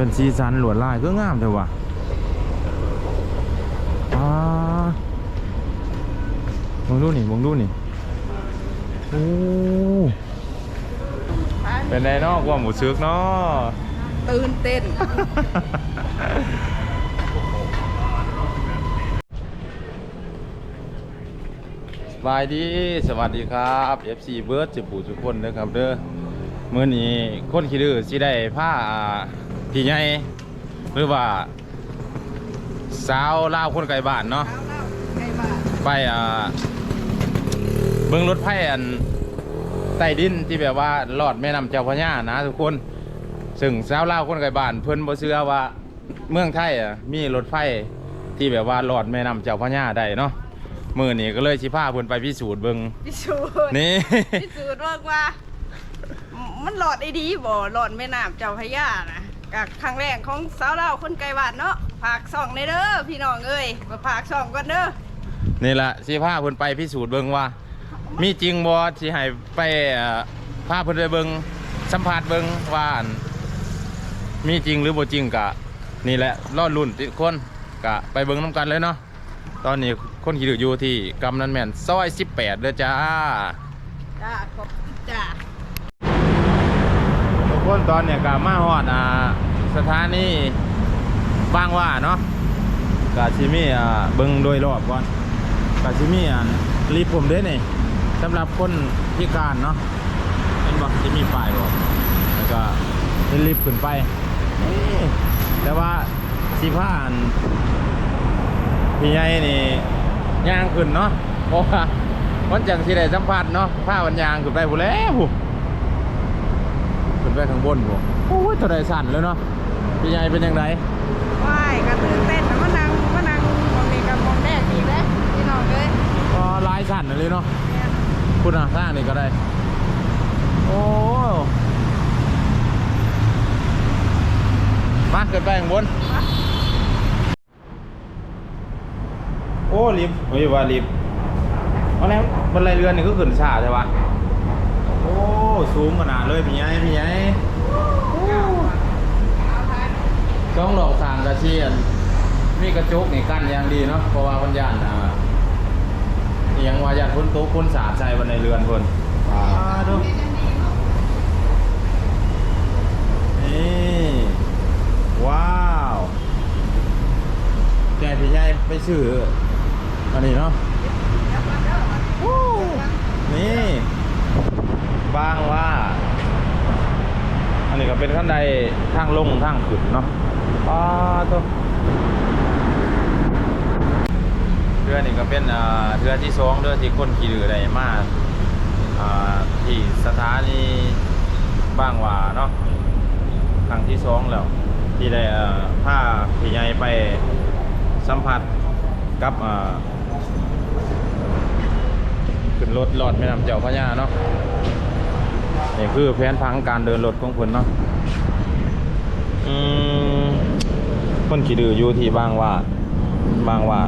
เป็นสีสันหลวดลายก็งามเถอะว่ะอ่ามองดูนี่มองดูนี่โอ้เป็นไงเนาะความหมูซึกเนาะตื่นเต้น สบายดี สวัสดีครับ FC เบิร์ดจุปู่ทุกคนนะครับเด้อมื้อนี้คนขี้ดื้อสิได้ผ้าอ่า พี่ใหญ่หรือว่า สาวลาวคนไกลบ้านเนาะเอาเล่าใครบ้านไปอ่าเบิ่งรถไฟอันใต้ดินที่แบบว่าลอดแม่น้ำเจ้าพระยานะทุกคนซึ่งสาวลาวคนไกลบ้านเพิ่นบ่เชื่อว่าเมืองไทยอะมีรถไฟที่แบบว่าลอดแม่น้ำเจ้าพระยาได้เนาะมื้อนี้ก็เลยสิพาเพิ่นไปพิสูจน์เบิ่งพิสูจน์นี่พิสูจน์ว่าว่า มันหลอดไอ้ดีบ่หลอดแม่น้ำเจ้าพระยานะ กับครั้งแรกของสาวเราวคนไกลบ้านเนาะฝากส่องในเด้อพี่น้องเอ้ยมาฝากส่องก่อนเด้อนี่แหละสิพาเพิ่นไปพิสูจน์เบิ่งว่า มีจริงบ่สิให้ไปเอ่อพาเพิ่นไปเบิ่งสัมภาษณ์เบิ่งว่าอันมีจริงหรือบ่จริงกะ นี่แหละรอดรุ่นติดคนกะไปเบิ่งน้ำกันเลยเนาะตอนนี้คนขี่ดืออยู่ที่กำนันแม่นซอย18เด้อจ้า จ้าขอบคุณจ้าทุก คนตอนเนี้ยกะมาฮอดอ่าสถานีบางว่าเนาะกะสิมีอ่าเบิงโดยรอบก่อนกะสิมีอันรีบผมเด้นี่สำหรับคนพิการเนาะเห็นบ่สิมีป้ายบอกแล้วก็รีบขึ้นไปนี่แต่ว่าสิพาอันพี่ใหญ่นี่ย่างขึ้นเนาะเพราะว่าวันจังสิได้สัมผัสเนาะพาวันยางขึ้นไปผู้แล้วผู้ ขึ้นไปข้างบนผมโอ้ยตัวใดสั่นแล้วเนาะพี่ใหญ่เป็นยังไงว่ายก็ตื่นเต้นนะมานั่งมานั่งมองนี่กับมองแดกอีกแล้วพี่น้องเอ้ยก็ลายสั่นเลยเนาะเนี่ยคุณอะสร้างนี่ก็ได้ โอ้มาเกิดไปข้างบน โอ้ลิฟต์เฮ้ยว่าลิฟต์เอาแล้วบันไดเรือนนี่ก็ขึ้นชาใช่ปะ สูงขนาดเลยพี่ใหญ่พี่ใหญ่ต้องดอกสางกระเชียนมีกระจกนี่กั้นอย่างดีเนาะเพราะว่าพันยานอ่าอหยังว่าญาติพ้นโต๊ะพ้นสาดใจบันไดเรือนคนอ่าดูนี่ว้าวแกพี่ใหญ่ไปซื้ออันนี้เนาะ นี่บางว่า อันนี้ก็เป็นขั้นใดทางลงทาง ขึ้นเนาะอ้าตัวเรือนี่ก็เป็นอ่าเรือที่สองเรือที่คนขี่เรือได้มาอ่าที่สถานีบางหว่าเนาะครั้งที่สองแล้ว ที่ได้อ่าพาพี่ใหญ่ไปสัมผัสกับอ่าขึ้นรถหลอดแม่น้ำเจ้าพระยาเนาะนี่คือแผนพังการเดินรถของคนเนาะ อืมคนขี่ดื้ออยู่ที่บางว่าบางว่า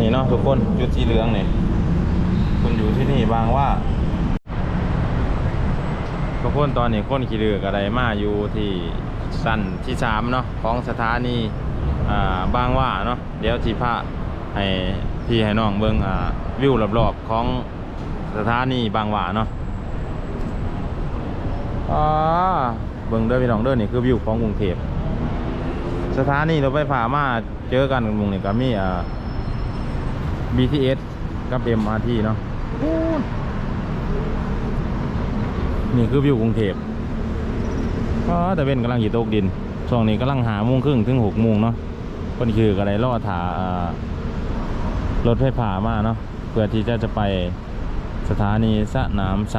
นี่เนาะทุกคนอยู่ที่เหลืองนี่คนอยู่ที่นี่บางว่าทุกคนตอนนี้คนขี่ดื้อก็ไดมาอยู่ที่สั้นที่สามเนาะของสถานีอ่าบางว่าเนาะเดี๋ยวที่พระให้พี่ให้น้องเบิ่งอ่าวิวรอบๆของสถานีบางหว่าเนาะอ่า เบิ่งเด้อพี่น้องเด้อนี่คือวิวของกรุงเทพสถานีรถไฟฟ้ามาเจอกันมุงนี่ก็มีอ่า BTS กับ MRT เนาะนี่คือวิวกรุงเทพอ๋อแต่เป็นกำลังหีตกดิน ช่วงนี้กำลังหาโมงครึ่งถึงหกโมงเนาะคนคือก็ได้รอถาอ่ารถไฟฟ้ามาเนาะเพื่อที่จะจะไปสถานีสะน้ำใส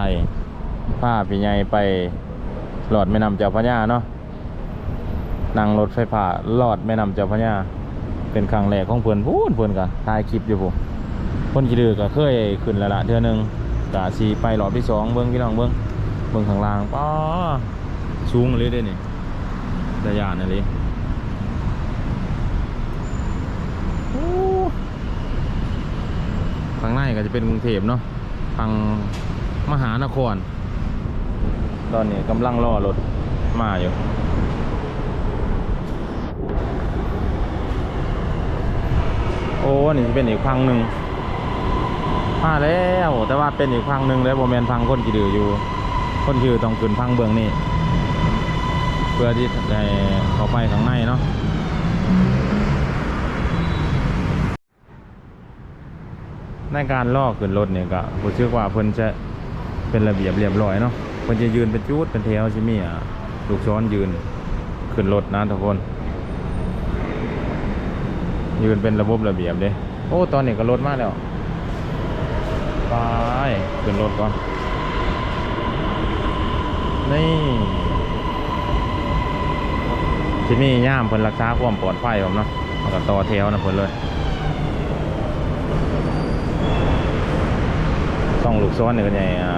ผ้าพี่ใหญ่ไป หลอดแม่น้ำเจ้าพระยาเนาะนั่งรถไฟฟ้าลอดแม่น้ำเจ้าพระยาเป็นครั้งแรกของเพื่อนพูนเพื่อนกะถ่ายคลิปอยู่ผมคนขี่ดือก็เคยขึ้นแล้วละเทือหนึงกะสีไปรอบที่สองเบิ้องพี่น้องเบิ้องเบิ้องข้างล่างป้าสูงเลยเด้นี่ระยะนั่เลยข้างในก็จะเป็นกรุงเทพเนาะทางมหานคร ตอนนี้กำลังล่อรถมาอยู่โอ้นี่เป็นอีกครั้งหนึ่งมาแล้วแต่ว่าเป็นอีกครั้งหนึ่งแล้วโมเมนพังคนกี่ดืออยู่ คนคือต้องขึ้นพังเบื้องนี่เพื่อที่จะเข้าไปข้างในเนาะในการล่อขึ้นรถเนี่ยก็ผมเชื่อว่าเพิ่นจะเป็นระเบียบเรียบร้อยเนาะ เพิ่นจะยืนเป็นจุดเป็นแถวใช่ไหมอะลูกช้อนยืนขึ้นรถนะทุกคน ยืนเป็นระบบระเบียบเลยโอ้ตอนนี้ก็รถมากแล้วไปขึ้นรถก่อนนี่ที่นี่ย่ามเพิ่นรักษาความปลอดภัยผมเนาะมันก็ต่อแถวนะเพิ่นเลยต้องลูกซ้อนเนี่ยก็ใหญ่อ่า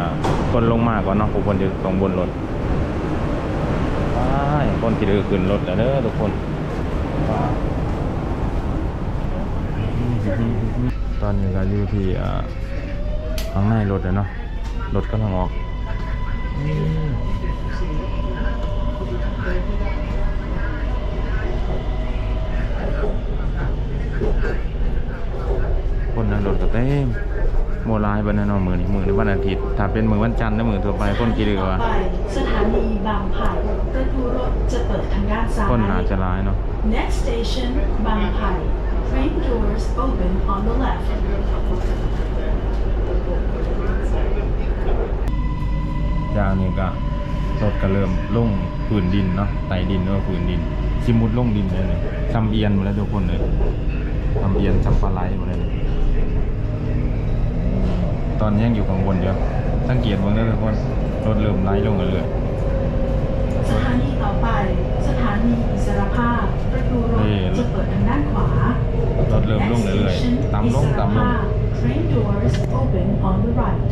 คนลงมาก่อนเนาะผู้คนอยู่ตรงบนรถไปคนที่เดือขึ้นรถแล้วเด้อทุกคน ตอนนี้ก็อยู่ที่ข้างในรถเลยเนาะ รถกำลังออกคนนั่งรถก็เต็ม โมลายบันนเนาะมือนี่มือในวันอาทิตย์ถ้าเป็นมือวันจันทร์และมือทั่วไปคนกี่เดือวะไปสถานีบางไผ่ประตูรถจะเปิดทางด้านซ้ายคนหนาจะร้ายเนาะ Next station บางไผ่ Train doors open on the left จากนี้ก็รถก็เริ่มลงผืนดินเนาะไต่ดินหรือว่าผืนดินชิมุดลงดินเลยเลยทำเอียนหมดแล้วทุกคนเลยทำเอียนทำปลาไหลหมดเลย ตอนนี้ยังอยู่ข้างบนอยู่สังเกตเบ้างได้อทุกคนรถเริ่มไหลลงเรื่อยสถานีต่อไป สถานีอิสรภาพประตูรถนี่จะเปิดทางด้านขวาๆรถเริ่มลง Next เรื่อย station ๆต่ำลงอิสรต่ำลงภาพ Train doors open on the right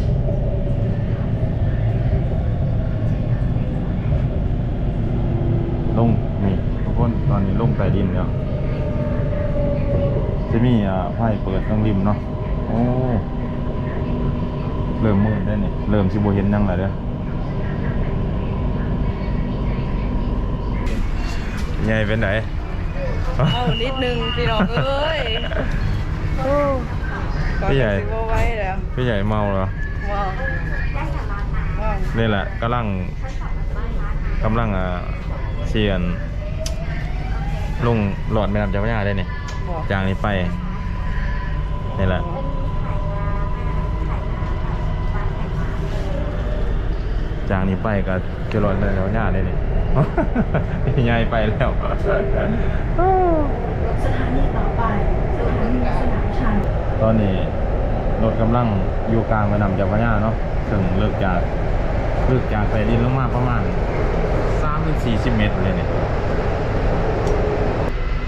ลงนี่ทุกคนตอนนี้ลงใต้ดินแล้วจะมีอ่าไพ่เปิดตรงริมเนาะโอ้ เริ่มมืดได้วนี่เริ่มสิบเห็นยังแล้วเด้อใหญ่เป็นไหนเอานิดนึงพี่น้องเอ้ยโอ้ก็พี่ใหญ่จะสิบ่ไหว้แล้วพี่ใหญ่เมาเหรอว้าวว้าวนี่แหละกำลังกำลังอ่าเชียนลงหลอดแม่น้ำเจ้าพระยาได้นี่บอกจากนี้ไปนี่แหละ จากนี้ไปก็จะหลอดแม่น้ำเจ้าพระยาได้นี่ยายไปแล้วสถานีต่อไปสถานีสนามชัยตอนนี้รถกำลังอยู่กลางแม่น้ำเจ้าพระยาเนาะถึงเลิกจากเลิกจากใต้ดินลงมาประมาณ3ถึง40เมตรเลยเนี่ย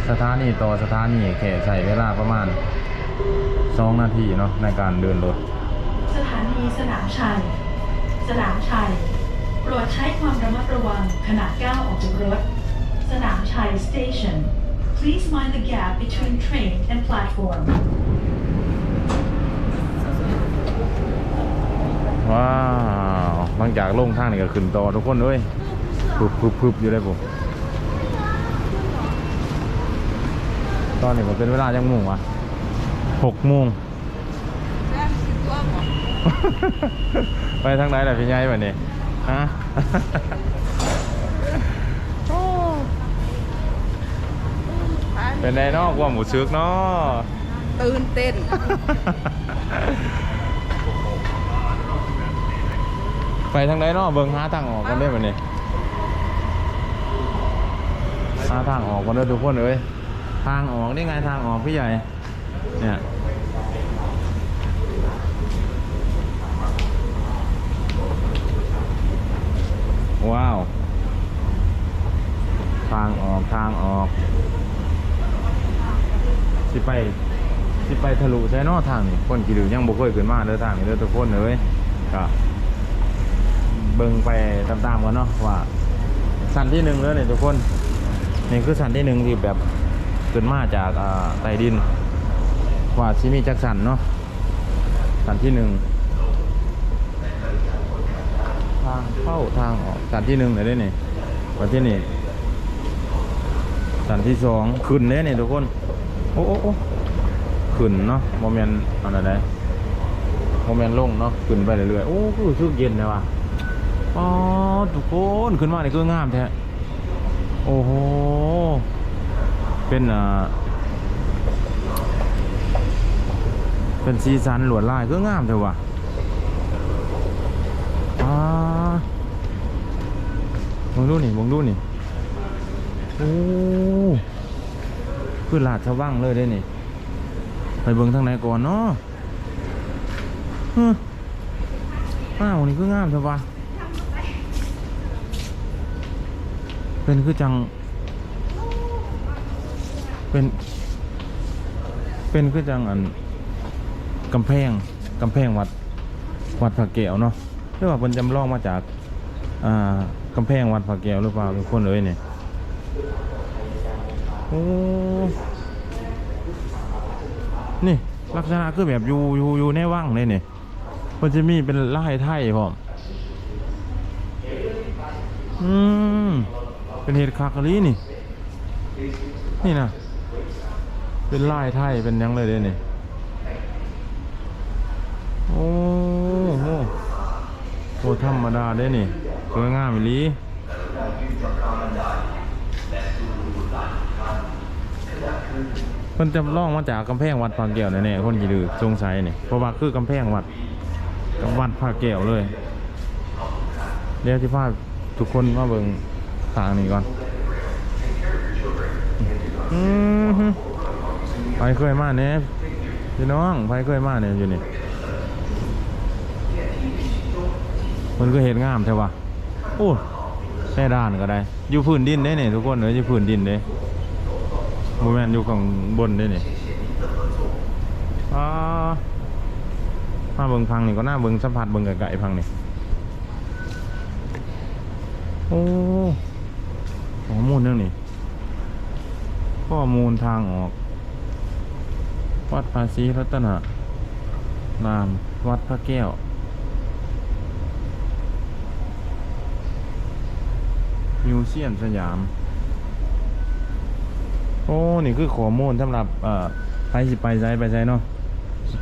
สถานีต่อสถานีแค่ใช้เวลาประมาณ2นาทีเนาะในการเดินรถ สถานีสนามชัย สนามชัย โปรดใช้ความระมัดระวังขณะก้าวออกจากรถ สนามชัย station please mind the gap between train and platform ว้าวหลังจากลงทางนี่ก็ขึ้นต่อทุกคนเลยพึบพึบพึบอยู่เลยผมตอนนี้ผมเป็นเวลาจังโมงวะหกโมงแม่สิตัวบอก ไปทางไหนล่ะพี่ใหญ่แบบนี้ฮะเป็นไงเนาะความหมูซึกเนาะตื่นเต้น ไปทางไหนเนาะเบิ่งหาทางออกกันได้แบบนี้หาทางออกกันได้อทุกคนเอ้ยทางออกนี่ไงทางออกพี่ใหญ่เนี่ย ว้าว ทางออกทางออก สิไปสิไปทะลุใช่นอทางนี่คนกี่ดือยังบ่เคยขึ้นมาเด้อทางนี้เด้อทุกคนเอ้ยก็เบิ่งไปตามๆกันเนาะว่าสันที่หนึ่งแล้วเนี่ยทุกคนนี่คือสันที่หนึ่งที่แบบขึ้นมาจากอ่าใต้ดินว่าชิมีจักสันเนาะสันที่หนึ่งทางเข้าทางออกสันที่หนึ่งเลยได้นี่วันที่นี่สันที่สองขึ้นเลยนี่ทุกคน อ้โอ้โอขึ้นเนาะโมเมนต์อะไรได้โมเมนต์ลงเนาะขึ้นไปเรื่อยๆโอ้คือรู้สึกเย็นเลยว่ะอ๋อทุกคนขึ้นมานี่คืองามแท้โอ้โหเป็นอ่าเป็นสีสันหลวดลายคืองามแท้ว่ะอ่ามองดูนี่มองดูนี่โอ้ คือลาดสว่างเลยได้นี่ ไปเบิ่งทางไหนก่อนเนาะฮึอ้าวนี่คืองามใช่ปะเป็นคือจัง เป็น เป็นคือจังอันกำแพงกำแพงวัดวัดพระแก้วเนาะหรือว่าเป็นจำลองมาจากอ่ากำแพงวัดพระแก้วหรือเปล่าทุกคนเลยเนี่ย โอ้นี่ ลักษณะคือแบบอยู่อยู่อยู่ในว่างเลยเนี่ยมันจะมีเป็นลายไทยพร้อมอืมเป็นเห็ดคากะลีนี่ นี่นะเป็นลายไทยเป็นยังเลยเด้นี่โอ้โหโหธรรมดาเด้นี่สวยงามอีลี พิ่นจะล่องมาจากกำแพงวัดพระแก้วแน่ๆคนกี่ดือสงสัยนี่เพราะว่าคือกำแพงวัดกับวัดพระแก้วเลยเดี๋ยวที่พาทุกคนมาเบิ่งทางนี้ก่อนอือฮึไปเคยมาเนี่ยพี่น้องไปเคยมาเนี่ยอยู่นี่มันก็เห็นงามใช่ปะโอ้แค่ด้านก็ได้ อยู่พื้นดินได้เนี่ยทุกคนเอ้ยอยู่พื้นดินเด้ โมแมนอยู่ข้างบนด้วยนี่อ่ามาเบิงพังนี่ก็น่าเบิงสัมผัสเบิงไก่พังนี่โอ้ข้อมูลเรื่องนี้ข้อมูลทางออก วัดภาษีรัตนะนามวัดพระแก้วมิวเซียมสยาม อ้นี่คือข้อมูลสำหรับเอ่อไปสิไปไซไปไซเนาะ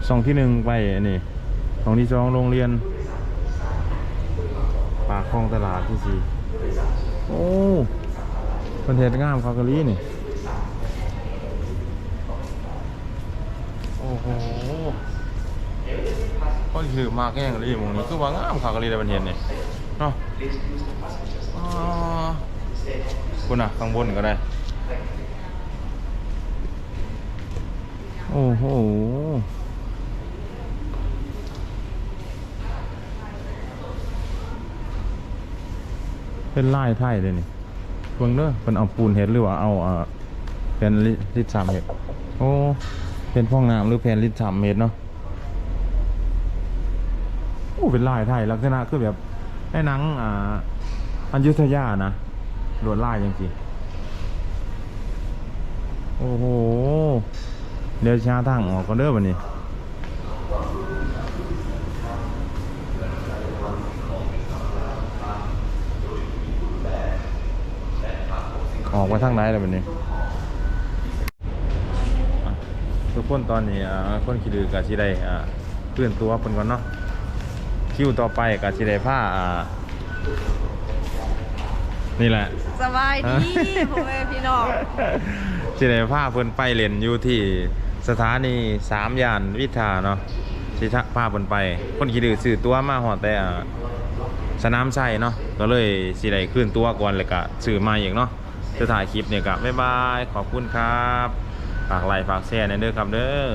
สองที่หนึ่งไปนี่สองที่สองโรงเรียนปากคลองตลาดที่สี่โอ้ประเทศงามคากะลีนี่โอ้โหก็คือมากแง่งกะลีมองนี้คือว่างามคากะลีในประเทศนี่เนาะคุณอะข้างบนก็ได้ อ้โหเป็นลายไทยเลยนี่เบิ่งเด้อเป็นเอาปูนเห็ดหรือว่าเอาอ่าเป็นลิตรสามเห็ดโอ้เป็นพ่องน้ำหรือแผ่นลิตรสามเม็ดเนาะโอ้เป็นลายไทยลักษณะคือแบบไอ้หนังอ่าอัญยุทยานะลวดลายจริงๆโอ้โห เดี๋ยวช้าทางออกก็เด้อบันนี้ออกมาทางไหนเลยบันนี้อะทุกคนตอนนี้อ่าคนขี่ดือกาชิได้อ่าเพื่อนตัวเพิ่นก่อนเนาะคิวต่อไปกาชิได้ผ้าอ่านี่แหละสบายดีพ่อแม่พี่น้องสิได้พาเพิ่นไปเล่นอยู่ที่ สถานีสามย่านวิทาเนาะสิทะพาบนไป คนขี่ดื้อสื่อตัวมาหอดแต่สนามชัยเนาะก็เลยสิได้ขึ้นตัวก่อนเลยกะสื่อมาอีกเนาะจะถ่ายคลิปเนี่ยก็บ๊ายบายขอบคุณครับฝากไลค์ฝากแชร์ในเด้อครับเด้อ